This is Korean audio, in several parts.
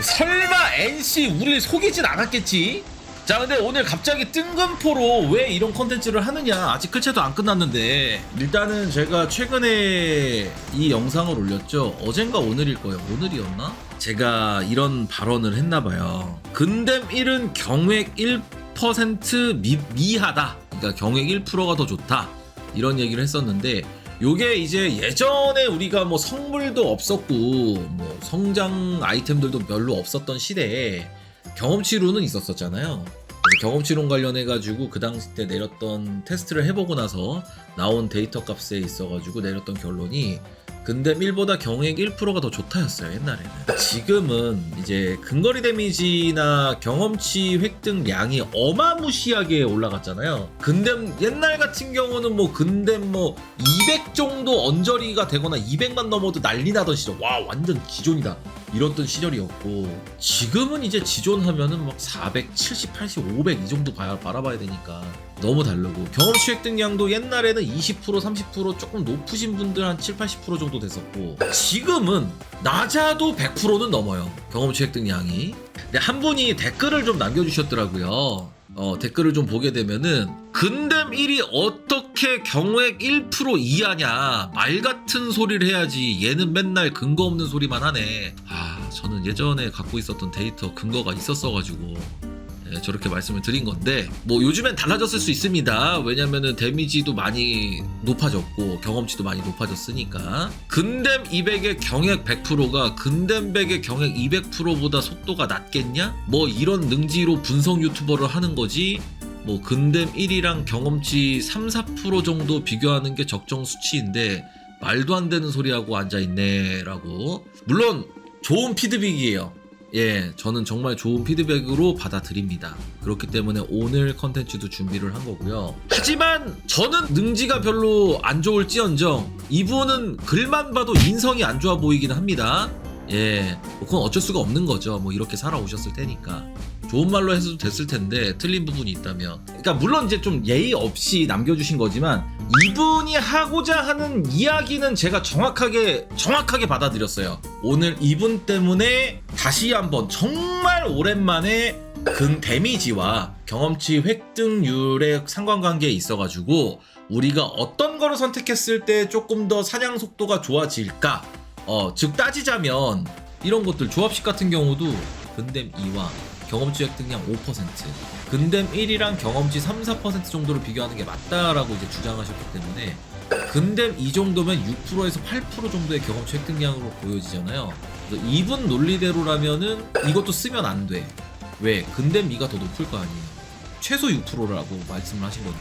설마 NC 우리를 속이진 않았겠지? 자 근데 오늘 갑자기 뜬금포로 왜 이런 컨텐츠를 하느냐? 아직 클체도 안 끝났는데. 일단은 제가 최근에 이 영상을 올렸죠. 어젠가 오늘일 거예요. 오늘이었나? 제가 이런 발언을 했나봐요. 근댐 1은 경획 1% 미, 미하다. 그러니까 경획 1%가 더 좋다. 이런 얘기를 했었는데 요게 이제 예전에 우리가 뭐 성물도 없었고 뭐 성장 아이템들도 별로 없었던 시대에 경험치로는 있었었잖아요. 경험치론 관련해 가지고 그 당시 때 내렸던 테스트를 해보고 나서 나온 데이터 값에 있어가지고 내렸던 결론이 근데 1보다 경액 1%가 더 좋다였어요 옛날에는. 지금은 이제 근거리 데미지나 경험치 획득량이 어마무시하게 올라갔잖아요. 근데 옛날 같은 경우는 뭐 근데 뭐 200 정도 언저리가 되거나 200만 넘어도 난리 나던 시절. 와 완전 기존이다. 이랬던 시절이었고 지금은 이제 지존하면은 막 470, 80, 500 이 정도 봐야, 바라봐야 되니까 너무 다르고 경험치 획득량도 옛날에는 20% 30% 조금 높으신 분들 한 7, 80% 정도 됐었고 지금은 낮아도 100%는 넘어요 경험치 획득량이. 근데 한 분이 댓글을 좀 남겨주셨더라고요. 어, 댓글을 좀 보게 되면은 근댐 1이 어떻게 경획 1% 이하냐 말 같은 소리를 해야지 얘는 맨날 근거 없는 소리만 하네. 아 저는 예전에 갖고 있었던 데이터 근거가 있었어가지고 예, 저렇게 말씀을 드린 건데 뭐 요즘엔 달라졌을 수 있습니다. 왜냐면은 데미지도 많이 높아졌고 경험치도 많이 높아졌으니까. 근댐 200의 경액 100%가 근댐 100의 경액 200%보다 속도가 낮겠냐? 뭐 이런 능지로 분석 유튜버를 하는 거지. 뭐 근댐 1이랑 경험치 3, 4% 정도 비교하는 게 적정 수치인데 말도 안 되는 소리하고 앉아있네 라고. 물론 좋은 피드백이에요 예, 저는 정말 좋은 피드백으로 받아들입니다. 그렇기 때문에 오늘 컨텐츠도 준비를 한 거고요. 하지만 저는 능지가 별로 안 좋을지언정 이분은 글만 봐도 인성이 안 좋아 보이긴 합니다. 예, 뭐 그건 어쩔 수가 없는 거죠. 뭐 이렇게 살아오셨을 테니까. 좋은 말로 해도 됐을 텐데 틀린 부분이 있다면. 그러니까 물론 이제 좀 예의 없이 남겨주신 거지만 이분이 하고자 하는 이야기는 제가 정확하게 정확하게 받아들였어요. 오늘 이분 때문에 다시 한번 정말 오랜만에 근 데미지와 경험치 획득률의 상관관계에 있어가지고 우리가 어떤 거를 선택했을 때 조금 더 사냥 속도가 좋아질까? 어, 즉 따지자면 이런 것들 조합식 같은 경우도 근댐 2와 경험치 획득량 5%, 근댐 1이랑 경험치 3, 4% 정도를 비교하는 게 맞다라고 이제 주장하셨기 때문에 근댐 이 정도면 6%에서 8% 정도의 경험치 획득량으로 보여지잖아요. 이분 논리대로라면은 이것도 쓰면 안 돼. 왜? 근댐 2가 더 높을 거 아니에요. 최소 6%라고 말씀을 하신 거니까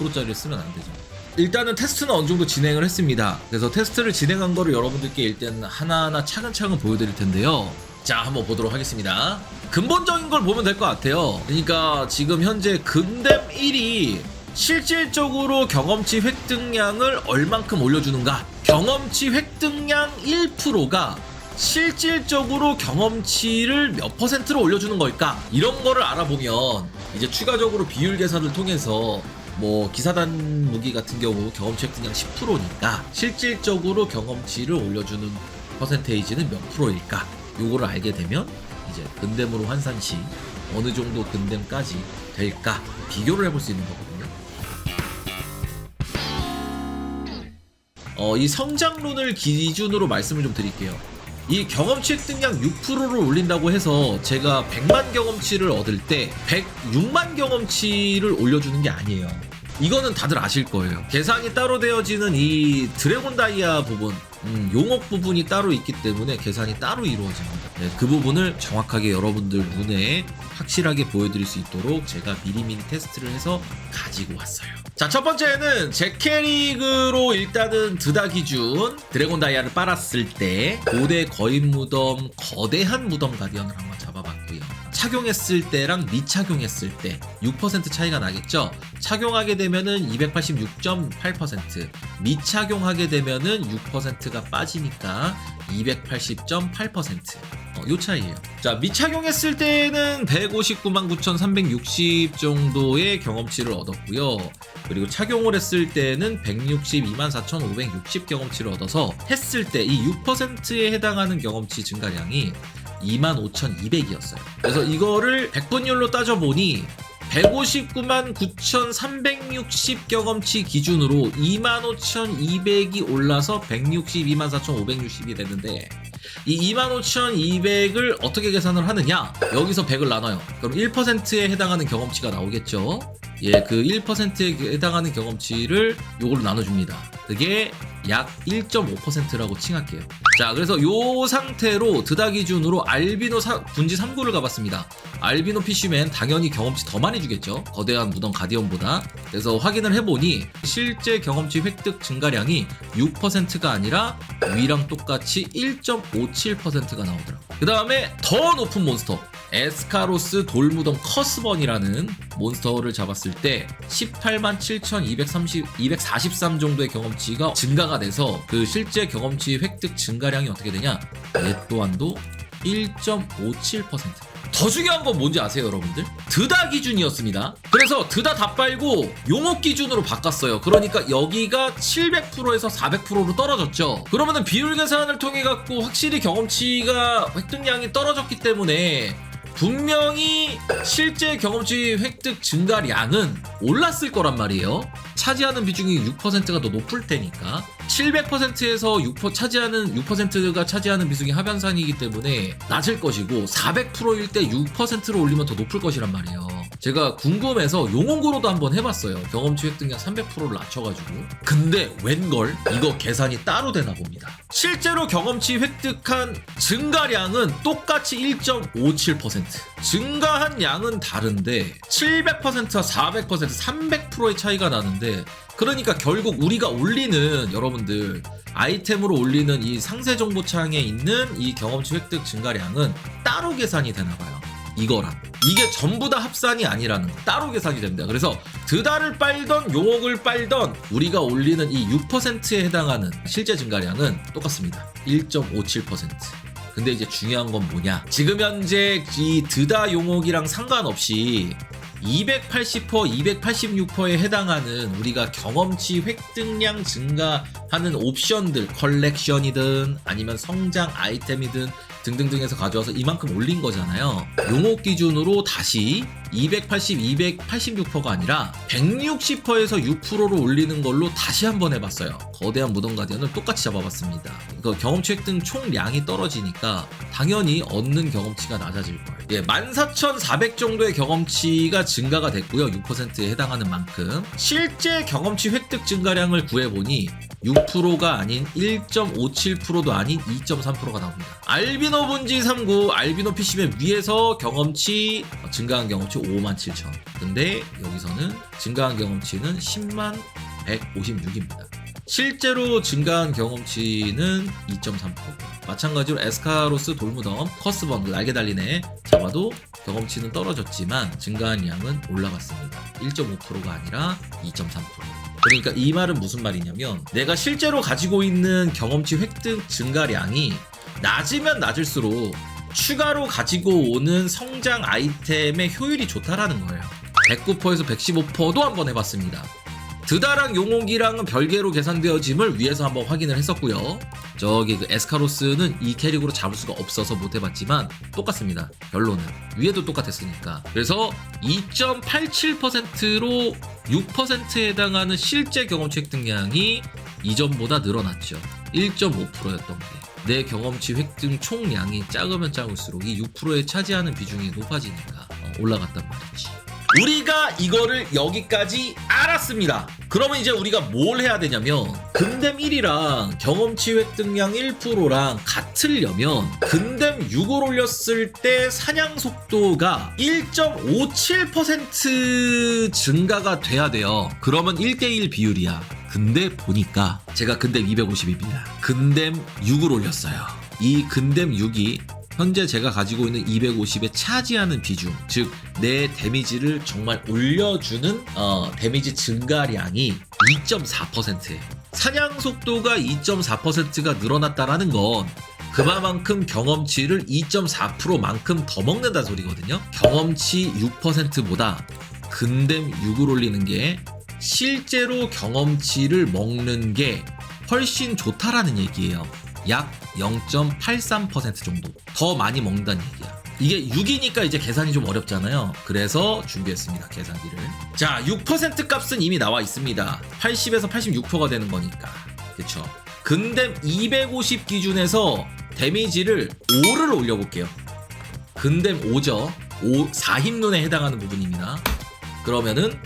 5%짜리를 쓰면 안 되죠. 일단은 테스트는 어느 정도 진행을 했습니다. 그래서 테스트를 진행한 거를 여러분들께 일단 하나하나 차근차근 보여드릴 텐데요. 자, 한번 보도록 하겠습니다. 근본적인 걸 보면 될 것 같아요. 그러니까 지금 현재 근댐 1이 실질적으로 경험치 획득량을 얼만큼 올려주는가? 경험치 획득량 1%가 실질적으로 경험치를 몇 퍼센트로 올려주는 걸까? 이런 거를 알아보면 이제 추가적으로 비율 계산을 통해서 뭐 기사단 무기 같은 경우 경험치 획득량 10%니까 실질적으로 경험치를 올려주는 퍼센테이지는 몇 프로일까? 요거를 알게 되면 이제 근댐으로 환산 시 어느 정도 근댐까지 될까 비교를 해볼 수 있는 거거든요. 어, 이 성장론을 기준으로 말씀을 좀 드릴게요. 이 경험치 획득량 6%를 올린다고 해서 제가 100만 경험치를 얻을 때 106만 경험치를 올려주는 게 아니에요. 이거는 다들 아실 거예요. 계산이 따로 되어지는 이 드래곤 다이아 부분, 음, 용업 부분이 따로 있기 때문에 계산이 따로 이루어집니다. 네, 그 부분을 정확하게 여러분들 눈에 확실하게 보여드릴 수 있도록 제가 미리미리 테스트를 해서 가지고 왔어요. 자, 첫 번째는 제 캐릭으로 일단은 드다 기준 드래곤 다이아를 빨았을 때 고대 거인 무덤, 거대한 무덤 가디언을 한번 잡아봤고요. 착용했을 때랑 미착용했을 때 6% 차이가 나겠죠? 착용하게 되면은 286.8%, 미착용하게 되면은 6%가 빠지니까 280.8%. 어, 요 차이예요. 자, 미착용했을 때는 159만 9,360 정도의 경험치를 얻었고요. 그리고 착용을 했을 때는 162만 4,560 경험치를 얻어서 했을 때 이 6%에 해당하는 경험치 증가량이 25,200이었어요. 그래서 이거를 100분율로 따져보니 159만 9,360 경험치 기준으로 25,200이 올라서 162만 4,560이 됐는데 이 25,200을 어떻게 계산을 하느냐? 여기서 100을 나눠요. 그럼 1%에 해당하는 경험치가 나오겠죠? 예, 그 1%에 해당하는 경험치를 요걸로 나눠줍니다. 그게 약 1.5%라고 칭할게요. 자, 그래서 요 상태로 드다 기준으로 알비노 사- 분지 3구를 가봤습니다. 알비노 피쉬맨 당연히 경험치 더 많이 주겠죠. 거대한 무덤 가디언보다. 그래서 확인을 해보니 실제 경험치 획득 증가량이 6%가 아니라 위랑 똑같이 1.57%가 나오더라고요. 그 다음에 더 높은 몬스터. 에스카로스 돌무덤 커스번이라는 몬스터를 잡았을 때 18만 7,230, 243 정도의 경험치가 증가가 돼서 그 실제 경험치 획득 증가량이 어떻게 되냐? 얘 또한도 1.57%. 더 중요한 건 뭔지 아세요, 여러분들? 드다 기준이었습니다. 그래서 드다 다 빨고 용업 기준으로 바꿨어요. 그러니까 여기가 700%에서 400%로 떨어졌죠. 그러면은 비율 계산을 통해 갖고 확실히 경험치가 획득량이 떨어졌기 때문에 분명히 실제 경험치 획득 증가량은 올랐을 거란 말이에요. 차지하는 비중이 6%가 더 높을 테니까 700%에서 6% 차지하는 6%가 차지하는 비중이 하변산이기 때문에 낮을 것이고 400%일 때 6%로 올리면 더 높을 것이란 말이에요. 제가 궁금해서 용원구로도 한번 해봤어요. 경험치 획득량 300%를 낮춰가지고. 근데 웬걸 이거 계산이 따로 되나 봅니다. 실제로 경험치 획득한 증가량은 똑같이 1.57%. 증가한 양은 다른데 700%와 400%, 300%의 차이가 나는데 그러니까 결국 우리가 올리는 여러분들 아이템으로 올리는 이 상세 정보창에 있는 이 경험치 획득 증가량은 따로 계산이 되나 봐요. 이거랑 이게 전부 다 합산이 아니라는 거 따로 계산이 됩니다. 그래서 드다를 빨던 용옥을 빨던 우리가 올리는 이 6%에 해당하는 실제 증가량은 똑같습니다. 1.57%. 근데 이제 중요한 건 뭐냐? 지금 현재 이 드다 용옥이랑 상관없이 280%, 286%에 해당하는 우리가 경험치 획득량 증가하는 option들, 컬렉션이든 아니면 성장 아이템이든 등등등에서 가져와서 이만큼 올린 거잖아요. 용옥 기준으로 다시 280, 286%가 아니라 160%에서 6%로 올리는 걸로 다시 한번 해봤어요. 거대한 무덤 가디언을 똑같이 잡아봤습니다. 그 경험치 획득 총량이 떨어지니까 당연히 얻는 경험치가 낮아질 거예요. 예, 14,400 정도의 경험치가 증가가 됐고요. 6%에 해당하는 만큼. 실제 경험치 획득 증가량을 구해보니 6%가 아닌 1.57%도 아닌 2.3%가 나옵니다. 알비노 분지 39, 알비노 PC맨 위에서 경험치 어, 증가한 경험치 5만 7천. 근데 여기서는 증가한 경험치는 10만 156입니다. 실제로 증가한 경험치는 2.3%. 마찬가지로 에스카로스 돌무덤, 커스번, 날개 달리네 잡아도 경험치는 떨어졌지만 증가한 양은 올라갔습니다. 1.5%가 아니라 2.3%. 그러니까 이 말은 무슨 말이냐면 내가 실제로 가지고 있는 경험치 획득 증가량이 낮으면 낮을수록 추가로 가지고 오는 성장 아이템의 효율이 좋다라는 거예요. 109%에서 115%도 한번 해봤습니다. 드다랑 용옥이랑은 별개로 계산되어짐을 위에서 한번 확인을 했었고요. 저기 그 에스카로스는 이 캐릭으로 잡을 수가 없어서 못 해봤지만 똑같습니다. 결론은 위에도 똑같았으니까. 그래서 2.87%로 6%에 해당하는 실제 경험치 획득량이 이전보다 늘어났죠. 1.5%였던 게. 내 경험치 획득 총량이 작으면 작을수록 이 6%에 차지하는 비중이 높아지니까 어, 올라갔단 말이지. 우리가 이거를 여기까지 알았습니다. 그러면 이제 우리가 뭘 해야 되냐면 근댐 1이랑 경험치 획득량 1%랑 같으려면 근댐 6을 올렸을 때 사냥 속도가 1.57% 증가가 돼야 돼요. 그러면 1대1 비율이야. 근데 보니까 제가 근댐 250입니다. 근댐 6을 올렸어요. 이 근댐 6이 현재 제가 가지고 있는 250에 차지하는 비중, 즉 내 데미지를 정말 올려주는 어, 데미지 증가량이 2.4%예요. 사냥 속도가 2.4%가 늘어났다라는 건 그만큼 경험치를 2.4%만큼 더 먹는다는 소리거든요. 경험치 6%보다 근댐 6을 올리는 게 실제로 경험치를 먹는 게 훨씬 좋다라는 얘기예요. 약 0.83% 정도 더 많이 먹는다는 얘기야. 이게 6이니까 이제 계산이 좀 어렵잖아요. 그래서 준비했습니다. 계산기를. 자, 6% 값은 이미 나와 있습니다. 80에서 86%가 되는 거니까. 그쵸. 근댐 250 기준에서 데미지를 5를 올려볼게요. 근댐 5죠. 5, 4힘눈에 해당하는 부분입니다. 그러면은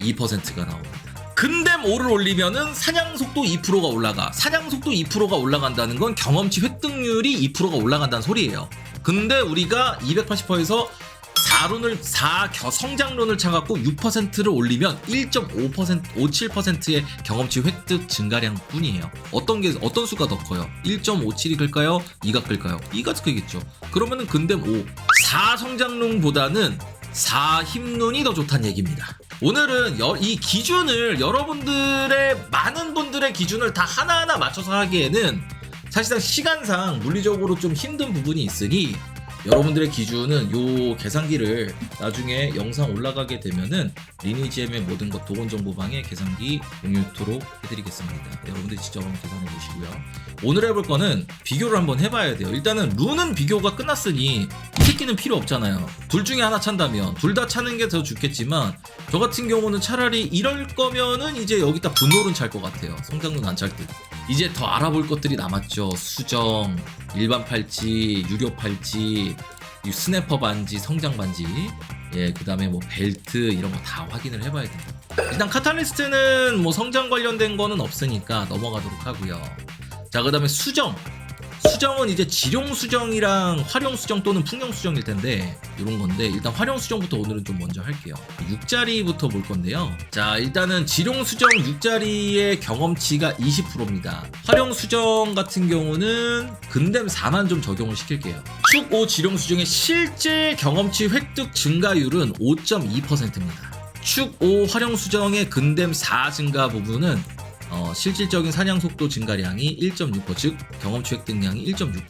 2%가 나옵니다. 근댐 5를 올리면은 사냥 속도 2%가 올라가. 사냥 속도 2%가 올라간다는 건 경험치 획득률이 2%가 올라간다는 소리예요. 근데 우리가 280%에서 4룬을 4 성장룬을 차갖고 6%를 올리면 1.5% 57%의 경험치 획득 증가량 뿐이에요. 어떤 게 어떤 수가 더 커요? 1.57이 클까요? 2가 클까요? 2가 크겠죠. 그러면은 근댐 5 4 성장룬보다는 4 힘룬이 더 좋다는 얘기입니다. 오늘은 여- 이 기준을 여러분들의 많은 분들의 기준을 다 하나하나 맞춰서 하기에는 사실상 시간상 물리적으로 좀 힘든 부분이 있으니 여러분들의 기준은 요 계산기를 나중에 영상 올라가게 되면은 리니지엠의 모든 것 도건 정보방에 계산기 공유토록 해드리겠습니다. 여러분들 직접 한번 계산해 보시고요. 오늘 해볼 거는 비교를 한번 해봐야 돼요. 일단은 룬은 비교가 끝났으니 이 새끼는 필요 없잖아요. 둘 중에 하나 찬다면 둘 다 차는 게 더 좋겠지만 저 같은 경우는 차라리 이럴 거면은 이제 여기다 분노는 찰것 같아요. 성장룬 안찰 듯. 이제 더 알아볼 것들이 남았죠. 수정, 일반 팔찌, 유료 팔찌, 이 스냅퍼 반지, 성장 반지, 예, 그 다음에 뭐 벨트 이런 거 다 확인을 해봐야 됩니다. 일단 카탈리스트는 뭐 성장 관련된 거는 없으니까 넘어가도록 하고요. 자, 그 다음에 수정. 수정은 이제 지룡 수정이랑 활용 수정 또는 풍경 수정일 텐데 이런 건데 일단 활용 수정부터 오늘은 좀 먼저 할게요. 6자리부터 볼 건데요. 자 일단은 지룡 수정 6자리의 경험치가 20%입니다. 활용 수정 같은 경우는 근댐 4만 좀 적용을 시킬게요. 축 5 지룡 수정의 실제 경험치 획득 증가율은 5.2%입니다. 축 5 활용 수정의 근댐 4 증가 부분은 어, 실질적인 사냥 속도 증가량이 1.6%, 즉 경험치 획득량이 1.6%예요.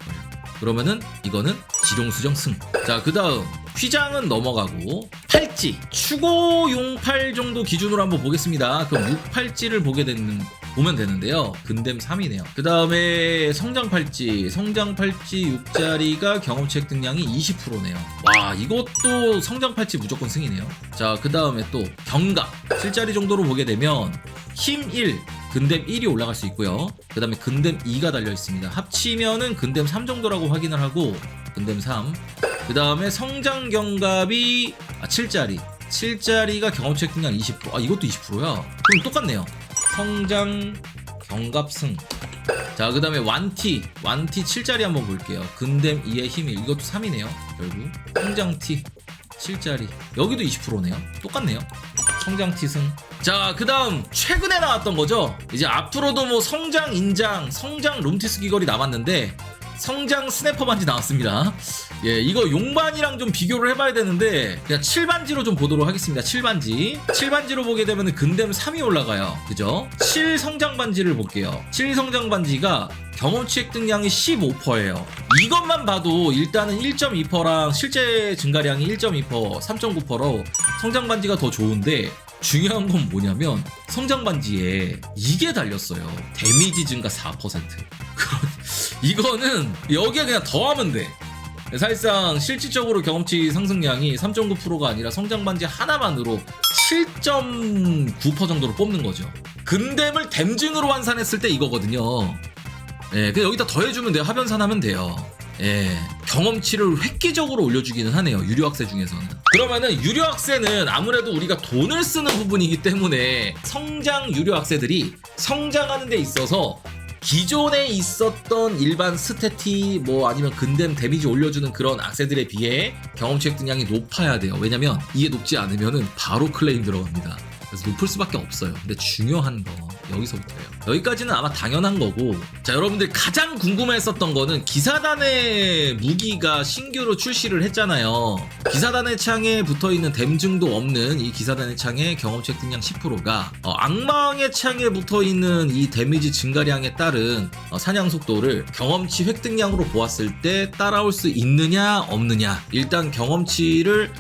그러면은 이거는 지룡 수정 승. 자, 그다음 휘장은 넘어가고 팔찌 추고 용 팔 정도 기준으로 한번 보겠습니다. 그럼 6팔찌를 보게 되는 보면 되는데요. 근댐 3이네요. 그 다음에 성장 팔찌, 성장 팔찌 6자리가 경험치 획득량이 20%네요. 와, 이것도 성장 팔찌 무조건 승이네요. 자, 그 다음에 또 경갑 7자리 정도로 보게 되면 힘 1, 근댐 1이 올라갈 수 있고요. 그 다음에 근댐 2가 달려 있습니다. 합치면은 근댐 3 정도라고 확인을 하고 근댐 3. 그 다음에 성장 경갑이 아, 7자리. 7자리가 경험치 획득량 20%. 아 이것도 20%야. 그럼 똑같네요. 성장 경갑승. 자, 그 다음에 완티. 완티 7자리 한번 볼게요. 근댐 2의 힘 1. 이것도 3이네요. 결국. 성장티 7자리. 여기도 20%네요. 똑같네요. 성장티 승. 자, 그 다음, 최근에 나왔던 거죠? 이제 앞으로도 뭐 성장 인장, 성장 룸티스 귀걸이 남았는데, 성장 스냅퍼 반지 나왔습니다. 예, 이거 용반이랑 좀 비교를 해봐야 되는데, 그냥 7반지로 좀 보도록 하겠습니다. 7반지. 7반지로 보게 되면 근댐 3이 올라가요. 그죠? 7 성장 반지를 볼게요. 7 성장 반지가 경험치 획득량이 15%예요. 이것만 봐도 일단은 1.2%랑 실제 증가량이 1.2%, 3.9%로 성장 반지가 더 좋은데 중요한 건 뭐냐면 성장 반지에 이게 달렸어요. 데미지 증가 4%. 그런 이거는 여기에 그냥 더하면 돼. 사실상 실질적으로 경험치 상승량이 3.9%가 아니라 성장 반지 하나만으로 7.9% 정도로 뽑는 거죠. 근댐을 댐증으로 환산했을 때 이거거든요. 예, 그냥 여기다 더해주면 돼요. 하변산하면 돼요. 예, 경험치를 획기적으로 올려주기는 하네요. 유료 학세 중에서는. 그러면은 유료 학세는 아무래도 우리가 돈을 쓰는 부분이기 때문에 성장 유료 학세들이 성장하는 데 있어서 기존에 있었던 일반 스태티 뭐 아니면 근댐 데미지 올려주는 그런 악세들에 비해 경험치 획득량이 높아야 돼요. 왜냐면 이게 높지 않으면은 바로 클레임 들어갑니다. 그래서 높을 수밖에 없어요. 근데 중요한 거 여기서부터예요. 여기까지는 아마 당연한 거고. 자, 여러분들 가장 궁금했었던 거는 기사단의 무기가 신규로 출시를 했잖아요. 기사단의 창에 붙어 있는 댐증도 없는 이 기사단의 창의 경험치 획득량 10%가 어, 악마왕의 창에 붙어 있는 이 데미지 증가량에 따른 어, 사냥 속도를 경험치 획득량으로 보았을 때 따라올 수 있느냐 없느냐. 일단 경험치를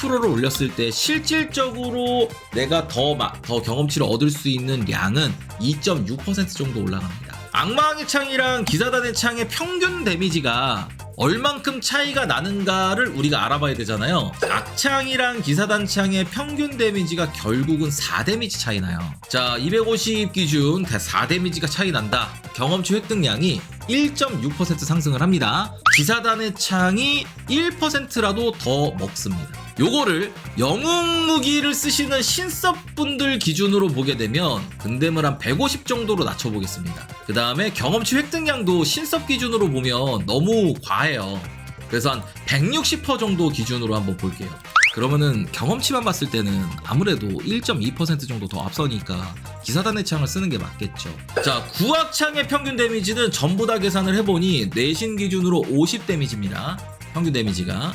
10%를 올렸을 때 실질적으로 내가 더, 마- 더 경험치를 얻을 수 있는 양은 2.6% 정도 올라갑니다. 악마의 창이랑 기사단의 창의 평균 데미지가 얼만큼 차이가 나는가를 우리가 알아봐야 되잖아요. 악창이랑 기사단 창의 평균 데미지가 결국은 4 데미지 차이 나요. 자, 250 기준 4 데미지가 차이 난다. 경험치 획득량이 1.6% 상승을 합니다. 기사단의 창이 1%라도 더 먹습니다. 요거를 영웅 무기를 쓰시는 신섭분들 기준으로 보게 되면 근댐을 한150 정도로 낮춰보겠습니다. 그 다음에 경험치 획득량도 신섭 기준으로 보면 너무 과해요. 그래서 한 160% 정도 기준으로 한번 볼게요. 그러면은 경험치만 봤을 때는 아무래도 1.2% 정도 더 앞서니까 기사단의 창을 쓰는 게 맞겠죠. 자, 구악창의 평균 데미지는 전부 다 계산을 해보니 내신 기준으로 50 데미지입니다. 평균 데미지가.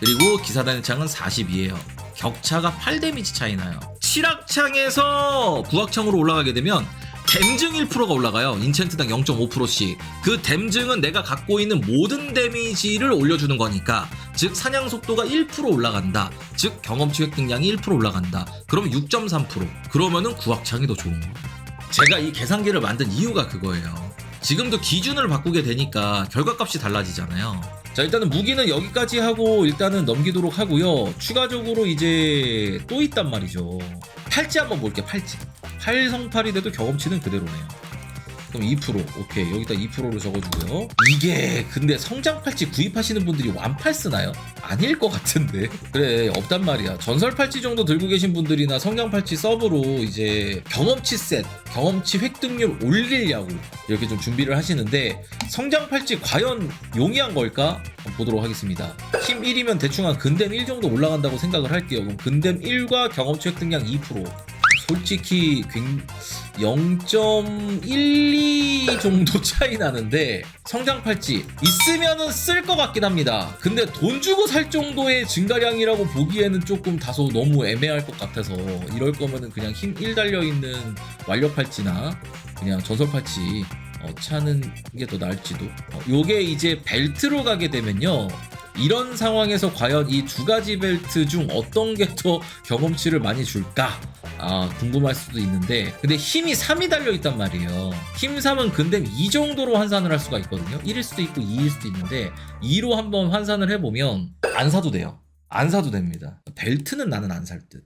그리고 기사단의 창은 40이에요. 격차가 8 데미지 차이 나요. 7악창에서 9악창으로 올라가게 되면 댐증 1%가 올라가요. 인챈트당 0.5%씩. 그 댐증은 내가 갖고 있는 모든 데미지를 올려주는 거니까. 즉, 사냥 속도가 1% 올라간다. 즉, 경험치 획득량이 1% 올라간다. 그럼 6.3%. 그러면은 구악창이 더 좋은 거예요. 제가 이 계산기를 만든 이유가 그거예요. 지금도 기준을 바꾸게 되니까 결과값이 달라지잖아요. 자, 일단은 무기는 여기까지 하고 일단은 넘기도록 하고요. 추가적으로 이제 또 있단 말이죠. 팔찌 한번 볼게요, 팔찌. 8성팔이 돼도 경험치는 그대로네요. 그럼 2% 오케이. 여기다 2%로 적어주고요. 이게 근데 성장 팔찌 구입하시는 분들이 완팔 쓰나요? 아닐 것 같은데. 그래 없단 말이야. 전설 팔찌 정도 들고 계신 분들이나 성장 팔찌 서브로 이제 경험치 셋 경험치 획득률 올리려고 이렇게 좀 준비를 하시는데 성장 팔찌 과연 용이한 걸까? 보도록 하겠습니다. 힘 1이면 대충 한 근댐 1 정도 올라간다고 생각을 할게요. 그럼 근댐 1과 경험치 획득량 2% 솔직히 0.12 정도 차이 나는데 성장 팔찌 있으면은 쓸 것 같긴 합니다. 근데 돈 주고 살 정도의 증가량이라고 보기에는 조금 다소 너무 애매할 것 같아서 이럴 거면은 그냥 힘 1 달려 있는 완력 팔찌나 그냥 전설 팔찌 어, 차는 게 더 나을지도. 어, 요게 이제 벨트로 가게 되면요. 이런 상황에서 과연 이 두 가지 벨트 중 어떤 게 더 경험치를 많이 줄까? 아, 궁금할 수도 있는데, 근데 힘이 3이 달려있단 말이에요. 힘 3은 근데 이 정도로 환산을 할 수가 있거든요. 1일 수도 있고 2일 수도 있는데, 2로 한번 환산을 해보면, 안 사도 돼요. 안 사도 됩니다. 벨트는 나는 안 살 듯.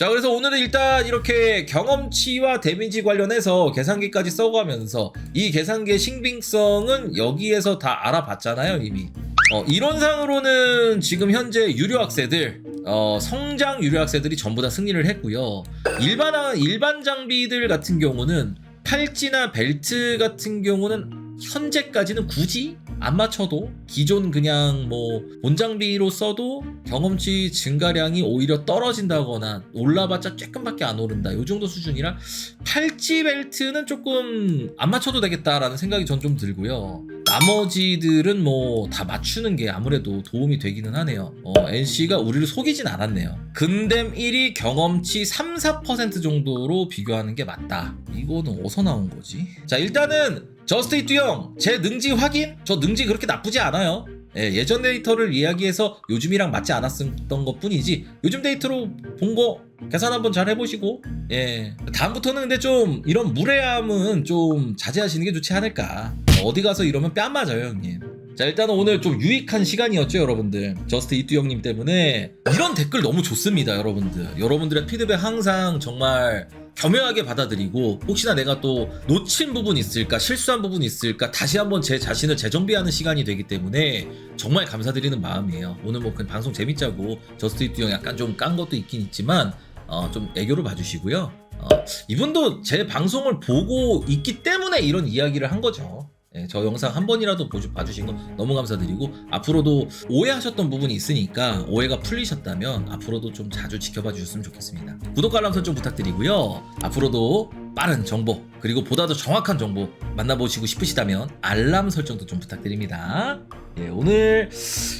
자 그래서 오늘은 일단 이렇게 경험치와 데미지 관련해서 계산기까지 써가면서 이 계산기의 신빙성은 여기에서 다 알아봤잖아요 이미. 어, 이론상으로는 지금 현재 유료 학생들 어, 성장 유료 학생들이 전부 다 승리를 했고요. 일반 일반 장비들 같은 경우는 팔찌나 벨트 같은 경우는 현재까지는 굳이 안 맞춰도 기존 그냥 뭐 본장비로 써도 경험치 증가량이 오히려 떨어진다거나 올라봤자 조금밖에 안 오른다. 요 정도 수준이라 팔찌 벨트는 조금 안 맞춰도 되겠다라는 생각이 전 좀 들고요 나머지들은 뭐 다 맞추는 게 아무래도 도움이 되기는 하네요 어, NC가 우리를 속이진 않았네요 근댐 1위 경험치 3, 4% 정도로 비교하는 게 맞다 이거는 어디서 나온 거지 자 일단은 저스트이트 형, 제 능지 확인? 저 능지 그렇게 나쁘지 않아요. 예, 예전 데이터를 이야기해서 요즘이랑 맞지 않았던 것 뿐이지 요즘 데이터로 본 거 계산 한번 잘 해보시고 예. 다음부터는 근데 좀 이런 무례함은 좀 자제하시는 게 좋지 않을까? 어디 가서 이러면 뺨 맞아요 형님. 자 일단은 오늘 좀 유익한 시간이었죠 여러분들. 저스트 이뚜 형님 때문에. 이런 댓글 너무 좋습니다 여러분들. 여러분들의 피드백 항상 정말 겸허하게 받아들이고 혹시나 내가 또 놓친 부분 있을까 실수한 부분 있을까 다시 한번 제 자신을 재정비하는 시간이 되기 때문에 정말 감사드리는 마음이에요. 오늘 뭐 그냥 방송 재밌자고 저스트 이뚜 형 약간 좀 깐 것도 있긴 있지만 어, 좀 애교를 봐주시고요. 어, 이분도 제 방송을 보고 있기 때문에 이런 이야기를 한 거죠 예, 저 영상 한 번이라도 보주, 봐주신 거 너무 감사드리고 앞으로도 오해하셨던 부분이 있으니까 오해가 풀리셨다면 앞으로도 좀 자주 지켜봐 주셨으면 좋겠습니다. 구독과 알람 설정 부탁드리고요. 앞으로도 빠른 정보 그리고 보다 더 정확한 정보 만나보시고 싶으시다면 알람 설정도 좀 부탁드립니다. 예, 오늘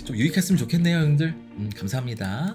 좀 유익했으면 좋겠네요, 형들. 음, 감사합니다.